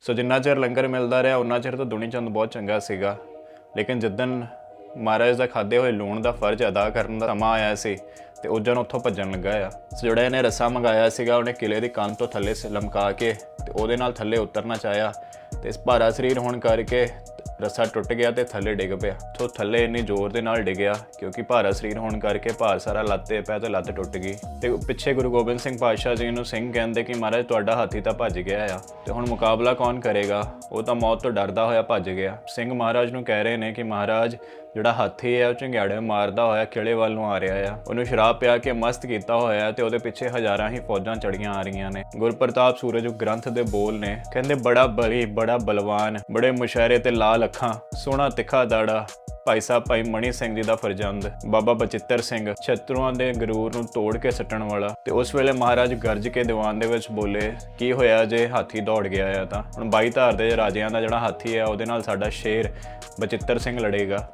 ਸੋ ਜਿੰਨਾ ਚਿਰ ਲੰਗਰ ਮਿਲਦਾ ਰਿਹਾ ਉਹਨਾਂ ਚਿਰ ਤਾਂ ਦੁਨੀ ਚੰਦ ਬਹੁਤ ਚੰਗਾ ਸੀਗਾ। ਲੇਕਿਨ ਜਿੱਦਨ ਮਹਾਰਾਜ ਦਾ ਖਾਦੇ ਹੋਏ ਲੂਣ ਦਾ ਫਰਜ਼ ਅਦਾ ਕਰਨ ਦਾ ਸਮਾਂ ਆਇਆ ਸੀ, ਤੇ ਉਜਨ ਉੱਥੋਂ ਭੱਜਣ ਲੱਗਾ ਆ। ਸੋ ਜਿਹੜਾ ਇਹਨੇ ਰੱਸਾ ਮੰਗਾਇਆ ਸੀਗਾ, ਉਹਨੇ ਕਿਲੇ ਦੀ ਕੰਨ ਤੋਂ ਥੱਲੇ ਸ- ਲਮਕਾ ਕੇ, ਤੇ ਉਹਦੇ ਨਾਲ ਥੱਲੇ ਉਤਰਨਾ ਚਾਹਿਆ। ਤੇ ਇਸ ਭਾਰਾ ਸਰੀਰ ਹੋਣ ਕਰਕੇ ਰੱਸਾ ਟੁੱਟ ਗਿਆ ਤੇ ਥੱਲੇ ਡਿੱਗ ਪਿਆ। ਸੋ ਥੱਲੇ ਇੰਨੀ ਜ਼ੋਰ ਦੇ ਨਾਲ ਡਿੱਗਿਆ ਕਿਉਂਕਿ ਭਾਰਾ ਸਰੀਰ ਹੋਣ ਕਰਕੇ ਭਾਰ ਸਾਰਾ ਲੱਤ ਤੇ ਪਿਆ ਤੇ ਲੱਤ ਟੁੱਟ ਗਈ। ਤੇ ਪਿੱਛੇ ਗੁਰੂ ਗੋਬਿੰਦ ਸਿੰਘ ਪਾਤਸ਼ਾਹ ਜੀ ਨੂੰ ਸਿੰਘ ਕਹਿੰਦੇ ਕਿ ਮਹਾਰਾਜ, ਤੁਹਾਡਾ ਹਾਥੀ ਤਾਂ ਭੱਜ ਗਿਆ ਆ ਤੇ ਹੁਣ ਮੁਕਾਬਲਾ ਕੌਣ ਕਰੇਗਾ? ਉਹ ਤਾਂ ਮੌਤ ਤੋਂ ਡਰਦਾ ਹੋਇਆ ਭੱਜ ਗਿਆ। ਸਿੰਘ ਮਹਾਰਾਜ ਨੂੰ ਕਹਿ ਰਹੇ ਨੇ ਕਿ ਮਹਾਰਾਜ ਜਿਹੜਾ ਹਾਥੀ ਹੈ ਉਹ ਝੰਗਿਆੜੇ ਮਾਰਦਾ ਹੋਇਆ, ਕਿਲੇ ਵੱਲ ਨੂੰ ਆ ਰਿਹਾ ਆ। ਉਹਨੂੰ ਸ਼ਰਾਬ ਪਿਆ ਕੇ ਮਸਤ ਕੀਤਾ ਹੋਇਆ ਤੇ ਉਹਦੇ ਪਿੱਛੇ ਹਜ਼ਾਰਾਂ ਹੀ ਫੌਜਾਂ ਚੜੀਆਂ ਆ ਰਹੀਆਂ ਨੇ। ਗੁਰਪ੍ਰਤਾਪ ਸੂਰਜ ਗ੍ਰੰਥ ਦੇ ਬੋਲ ਨੇ, ਕਹਿੰਦੇ, ਬੜਾ ਬਲੀ, ਬੜਾ ਬਲਵਾਨ, ਬੜੇ ਮੁਸ਼ਾਇਰੇ ਤੇ ਲਾਲ ਅੱਖਾਂ, ਸੋਹਣਾ ਤਿੱਖਾ ਦਾੜਾ, ਭਾਈ ਸਾਹਿਬ, ਭਾਈ ਮਣੀ ਸਿੰਘ ਜੀ ਦਾ ਫਰਜ਼ੰਦ, ਬਾਬਾ ਬਚਿੱਤਰ ਸਿੰਘ, ਛਤਰੂਆਂ ਦੇ ਗਰੂਰ ਨੂੰ ਤੋੜ ਕੇ ਸੱਟਣ ਵਾਲਾ। ਤੇ ਉਸ ਵੇਲੇ ਮਹਾਰਾਜ ਗਰਜ ਕੇ ਦੀਵਾਨ ਦੇ ਵਿੱਚ ਬੋਲੇ, ਕੀ ਹੋਇਆ ਜੇ ਹਾਥੀ ਦੌੜ ਗਿਆ ਆ ਤਾਂ? ਹੁਣ ਬਾਈ ਧਾਰ ਦੇ ਰਾਜਿਆਂ ਦਾ ਜਿਹੜਾ ਹਾਥੀ ਆ, ਉਹਦੇ ਨਾਲ ਸਾਡਾ ਸ਼ੇਰ ਬਚਿੱਤਰ ਸਿੰਘ ਲੜੇਗਾ।